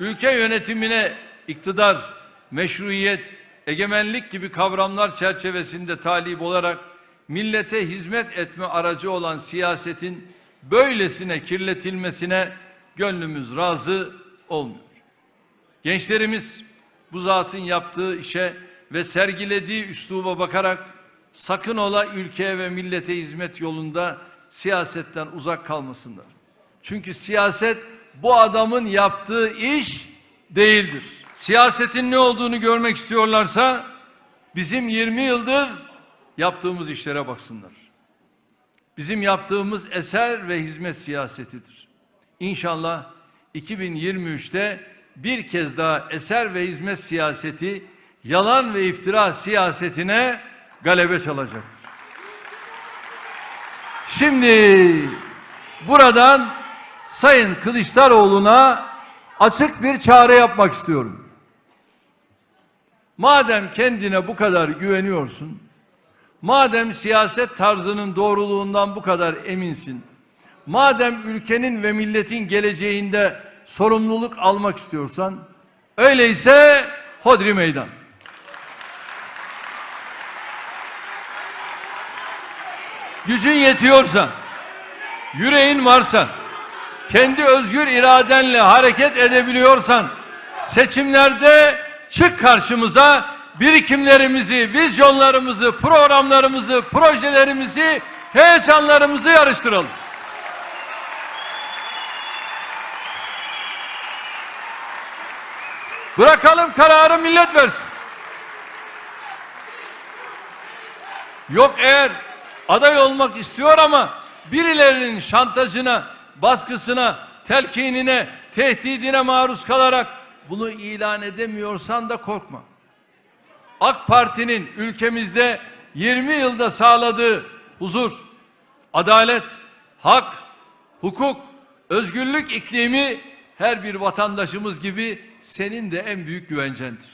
ülke yönetimine iktidar, meşruiyet, egemenlik gibi kavramlar çerçevesinde talip olarak millete hizmet etme aracı olan siyasetin böylesine kirletilmesine gönlümüz razı olmuyor. Gençlerimiz bu zatın yaptığı işe ve sergilediği üsluba bakarak sakın ola ülkeye ve millete hizmet yolunda siyasetten uzak kalmasınlar. Çünkü siyaset bu adamın yaptığı iş değildir. Siyasetin ne olduğunu görmek istiyorlarsa bizim 20 yıldır yaptığımız işlere baksınlar. Bizim yaptığımız eser ve hizmet siyasetidir. İnşallah 2023'te bir kez daha eser ve hizmet siyaseti yalan ve iftira siyasetine galebe çalacaktır. Şimdi buradan Sayın Kılıçdaroğlu'na açık bir çağrı yapmak istiyorum. Madem kendine bu kadar güveniyorsun, madem siyaset tarzının doğruluğundan bu kadar eminsin, madem ülkenin ve milletin geleceğinde sorumluluk almak istiyorsan, öyleyse hodri meydan. Gücün yetiyorsa, yüreğin varsa, kendi özgür iradenle hareket edebiliyorsan, seçimlerde çık karşımıza birikimlerimizi, vizyonlarımızı, programlarımızı, projelerimizi, heyecanlarımızı yarıştıralım. Bırakalım kararı millet versin. Yok eğer aday olmak istiyor ama birilerinin şantajına, baskısına, telkinine, tehdidine maruz kalarak bunu ilan edemiyorsan da korkma. AK Parti'nin ülkemizde 20 yılda sağladığı huzur, adalet, hak, hukuk, özgürlük iklimi her bir vatandaşımız gibi senin de en büyük güvencendir.